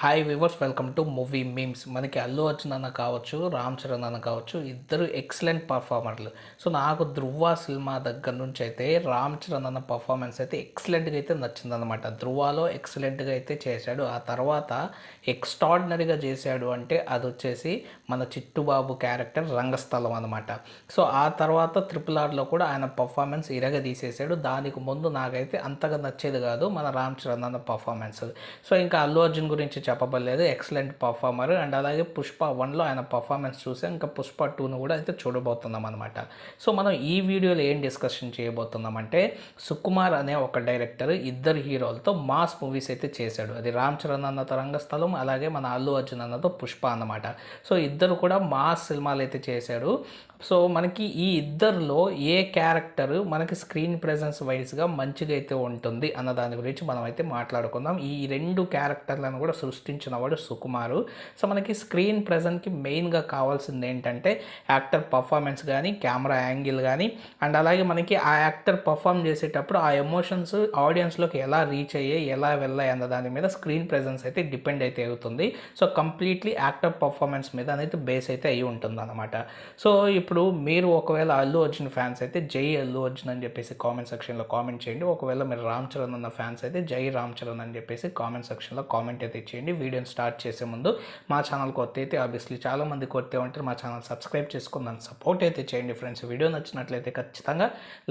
Hi viewers welcome to movie memes మనకి అల్లు అర్జున్ అన్న కావచ్చు రామ్ చరణ్ అన్న కావచ్చు ఇద్దరు ఎక్సలెంట్ పర్ఫార్మర్లు సో నాకు ధృవ సినిమా దగ్గర నుంచి అయితే రామ్ చరణ్ అన్న పర్ఫార్మెన్స్ అయితే ఎక్సలెంట్గా అయితే నచ్చిందనమాట ధృవాలో ఎక్సలెంట్గా అయితే చేశాడు. ఆ తర్వాత ఎక్స్ట్రాడినరీగా చేశాడు అంటే అది వచ్చేసి మన చిట్టుబాబు క్యారెక్టర్ రంగస్థలం అనమాట సో ఆ తర్వాత ట్రిపుల్ ఆర్లో కూడా ఆయన పర్ఫార్మెన్స్ ఇరగ తీసేశాడు దానికి ముందు నాకైతే అంతగా నచ్చేది కాదు మన రామ్ చరణ్ అన్న పర్ఫార్మెన్స్ సో ఇంకా అల్లు అర్జున్ గురించి చెప్పబడలేదు. ఎక్సలెంట్ పర్ఫార్మర్ అండ్ అలాగే పుష్ప వన్లో ఆయన పర్ఫార్మెన్స్ చూసి ఇంకా పుష్ప టూను కూడా అయితే చూడబోతున్నాం అనమాట సో మనం ఈ వీడియోలో ఏం డిస్కషన్ చేయబోతున్నామంటే సుకుమార్ అనే ఒక డైరెక్టర్ ఇద్దరు హీరోలతో మాస్ మూవీస్ అయితే చేశాడు. అది రామ్ చరణ్ అన్నతో రంగస్థలం అలాగే మన అల్లు అర్జున్ అన్నతో పుష్ప అన్నమాట. సో ఇద్దరు కూడా మాస్ సినిమాలు అయితే చేశాడు. సో మనకి ఈ ఇద్దరిలో ఏ క్యారెక్టర్ మనకి స్క్రీన్ ప్రెజెన్స్ వైజ్గా మంచిగా అయితే ఉంటుంది అన్న దాని గురించి మనం అయితే మాట్లాడుకుందాం. ఈ రెండు క్యారెక్టర్లను కూడా సృష్టించిన వాడు సుకుమారు. సో మనకి స్క్రీన్ ప్రెజెంట్కి మెయిన్గా కావాల్సింది ఏంటంటే యాక్టర్ పర్ఫార్మెన్స్ కానీ కెమెరా యాంగిల్ కానీ అండ్ అలాగే మనకి ఆ యాక్టర్ పర్ఫామ్ చేసేటప్పుడు ఆ ఎమోషన్స్ ఆడియన్స్లోకి ఎలా రీచ్ అయ్యాయి ఎలా వెళ్ళాయి అన్న దాని మీద స్క్రీన్ ప్రెజెన్స్ అయితే డిపెండ్ అయితే అవుతుంది. సో కంప్లీట్లీ యాక్టర్ పర్ఫార్మెన్స్ మీద అనేది బేస్ అయితే అయి ఉంటుంది అనమాట సో ఇప్పుడు మీరు ఒకవేళ అల్లు అర్జున్ ఫ్యాన్స్ అయితే జై అల్లు అర్జున్ అని చెప్పేసి కామెంట్ సెక్షన్లో కామెంట్ చేయండి. ఒకవేళ మీరు రామ్ చరణ్ అన్న ఫ్యాన్స్ అయితే జై రామ్ చరణ్ అని చెప్పేసి కామెంట్ సెక్షన్లో కామెంట్ అయితే చేయండి వీడియోని స్టార్ట్ చేసే ముందు మా ఛానల్ కొత్త అయితే ఆబ్వియస్లీ చాలామంది కొత్త ఉంటారు మా ఛానల్ సబ్స్క్రైబ్ చేసుకుని దాన్ని సపోర్ట్ అయితే చేయండి ఫ్రెండ్స్ వీడియో నచ్చినట్లయితే ఖచ్చితంగా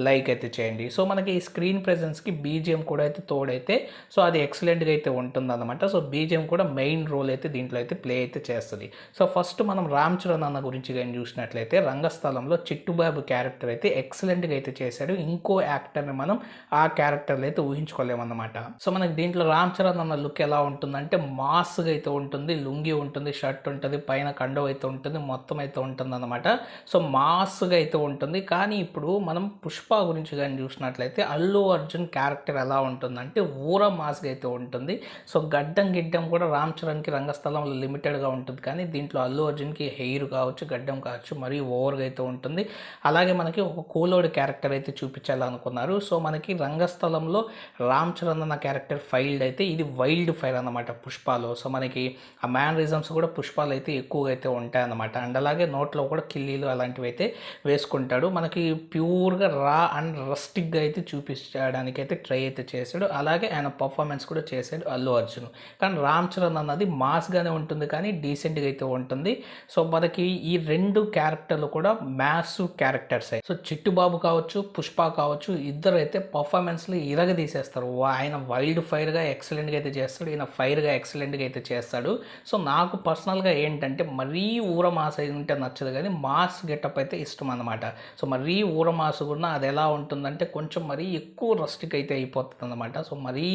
లైక్ అయితే చేయండి. సో మనకి ఈ స్క్రీన్ ప్రెజెన్స్కి బీజిఎం కూడా అయితే తోడైతే సో అది ఎక్సలెంట్గా అయితే ఉంటుందన్నమాట. సో బీజిఎం కూడా మెయిన్ రోల్ అయితే దీంట్లో అయితే ప్లే అయితే చేస్తుంది. సో ఫస్ట్ మనం రామ్ చరణ్ అన్న గురించి కానీ చూసినట్లయితే రంగస్థలంలో చిట్టుబాబు క్యారెక్టర్ అయితే ఎక్సలెంట్గా అయితే చేశాడు. ఇంకో యాక్టర్ని మనం ఆ క్యారెక్టర్లు అయితే ఊహించుకోలేమన్నమాట. సో మనకి దీంట్లో రామ్ చరణ్ అన్న లుక్ ఎలా ఉంటుందంటే మా మాస్గా అయితే ఉంటుంది లుంగి ఉంటుంది షర్ట్ ఉంటుంది పైన కండవ అయితే ఉంటుంది మొత్తం అయితే ఉంటుంది అనమాట సో మాస్గా అయితే ఉంటుంది. కానీ ఇప్పుడు మనం పుష్ప గురించి కానీ చూసినట్లయితే అల్లు అర్జున్ క్యారెక్టర్ ఎలా ఉంటుందంటే ఊర మాస్గా అయితే ఉంటుంది. సో గడ్డం గిడ్డం కూడా రామ్ చరణ్కి రంగస్థలంలో లిమిటెడ్గా ఉంటుంది. కానీ దీంట్లో అల్లు అర్జున్కి హెయిర్ కావచ్చు గడ్డం కావచ్చు మరీ ఓవర్గా అయితే ఉంటుంది. అలాగే మనకి ఒక కూలోడి క్యారెక్టర్ అయితే చూపించాలనుకున్నారు. సో మనకి రంగస్థలంలో రామ్ చరణ్ అన్న క్యారెక్టర్ ఫైల్డ్ అయితే ఇది వైల్డ్ ఫైర్ అన్నమాట పుష్పాలు. సో మనకి ఆ మ్యానరిజమ్స్ కూడా పుష్పాలు అయితే ఎక్కువగా అయితే ఉంటాయి అన్నమాట అండ్ అలాగే నోట్లో కూడా కిల్లీలు అలాంటివి అయితే వేసుకుంటాడు. మనకి ప్యూర్గా రా అండ్ రస్టిక్గా అయితే చూపించడానికి అయితే ట్రై అయితే చేశాడు. అలాగే ఆయన పర్ఫార్మెన్స్ కూడా చేశాడు అల్లు అర్జున్. కానీ రామ్ చరణ్ అన్నది మాస్గానే ఉంటుంది కానీ డీసెంట్గా అయితే ఉంటుంది. సో మనకి ఈ రెండు క్యారెక్టర్లు కూడా మ్యాస్ క్యారెక్టర్స్. సో చిట్టుబాబు కావచ్చు పుష్ప కావచ్చు ఇద్దరు అయితే పర్ఫార్మెన్స్లు ఇరగ తీసేస్తారు ఆయన వైల్డ్ ఫైర్గా ఎక్సలెంట్గా అయితే చేస్తాడు. ఈయన ఫైర్గా ఎక్సలెంట్ ఎక్సలెంట్గా అయితే చేస్తాడు. సో నాకు పర్సనల్గా ఏంటంటే మరీ ఊర మాస్ అయి ఉంటే నచ్చదు కానీ మాస్ గెటప్ అయితే ఇష్టం అనమాట సో మరీ ఊర మాస్ కూడా అది ఎలా ఉంటుందంటే కొంచెం మరీ ఎక్కువ రస్టిక్ అయితే అయిపోతుంది అనమాట సో మరీ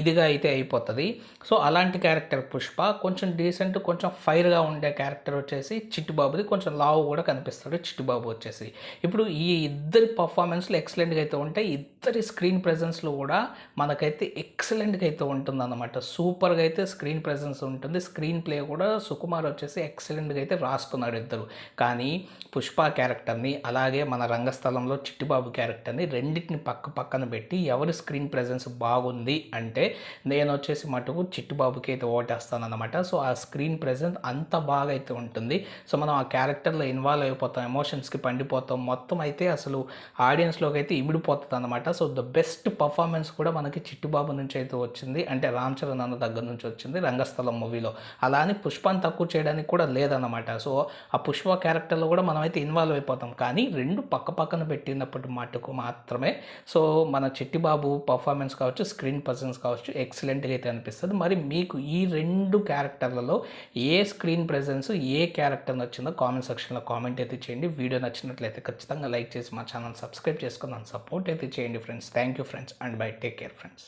ఇదిగా అయితే అయిపోతుంది. సో అలాంటి క్యారెక్టర్ పుష్ప. కొంచెం డీసెంట్ కొంచెం ఫైర్గా ఉండే క్యారెక్టర్ వచ్చేసి చిట్టుబాబుది. కొంచెం లావు కూడా కనిపిస్తాడు చిట్టుబాబు వచ్చేసి. ఇప్పుడు ఈ ఇద్దరి పర్ఫార్మెన్స్లు ఎక్సలెంట్గా అయితే ఉంటాయి. ఇద్దరి స్క్రీన్ ప్రెజెన్స్లో కూడా మనకైతే ఎక్సలెంట్గా అయితే ఉంటుంది అనమాట సూపర్గా అయితే స్క్రీన్ ప్రెజెన్స్ ఉంటుంది. స్క్రీన్ ప్లే కూడా సుకుమార్ వచ్చేసి ఎక్సలెంట్గా అయితే రాసుకున్నాడు ఇద్దరు. కానీ పుష్ప క్యారెక్టర్ని అలాగే మన రంగస్థలంలో చిట్టుబాబు క్యారెక్టర్ని రెండింటిని పక్క పక్కన పెట్టి ఎవరి స్క్రీన్ ప్రెజెన్స్ బాగుంది అంటే నేను వచ్చేసి మటుకు చిట్టుబాబుకి అయితే ఓటేస్తాను అనమాట సో ఆ స్క్రీన్ ప్రెజెన్స్ అంత బాగా అయితే ఉంటుంది. సో మనం ఆ క్యారెక్టర్లో ఇన్వాల్వ్ అయిపోతాం ఎమోషన్స్కి పండిపోతాం. మొత్తం అయితే అసలు ఆడియన్స్లోకి అయితే ఇమిడిపోతుంది అనమాట సో ద బెస్ట్ పర్ఫార్మెన్స్ కూడా మనకి చిట్టుబాబు నుంచి అయితే వచ్చింది. అంటే రామ్ చరణ్ అన్న దగ్గర నుంచి వచ్చింది రంగస్థలం మూవీలో. అలా అని పుష్పాన్ని తక్కువ చేయడానికి కూడా లేదన్నమాట. సో ఆ పుష్ప క్యారెక్టర్లో కూడా మనమైతే ఇన్వాల్వ్ అయిపోతాం. కానీ రెండు పక్క పక్కన పెట్టినప్పటి మటుకు మాత్రమే. సో మన చిట్టిబాబు పర్ఫార్మెన్స్ కావచ్చు స్క్రీన్ పర్సన్స్ కావచ్చు ఎక్సలెంట్గా అయితే అనిపిస్తుంది. మరి మీకు ఈ రెండు క్యారెక్టర్లలో ఏ స్క్రీన్ ప్రెజెన్స్ ఏ క్యారెక్టర్ నచ్చిందో కామెంట్ సెక్షన్లో కామెంట్ అయితే చేయండి. వీడియో నచ్చినట్లయితే ఖచ్చితంగా లైక్ చేసి మా ఛానల్ సబ్స్క్రైబ్ చేసుకుని సపోర్ట్ అయితే చేయండి friends. Thank you friends and bye. Take care friends.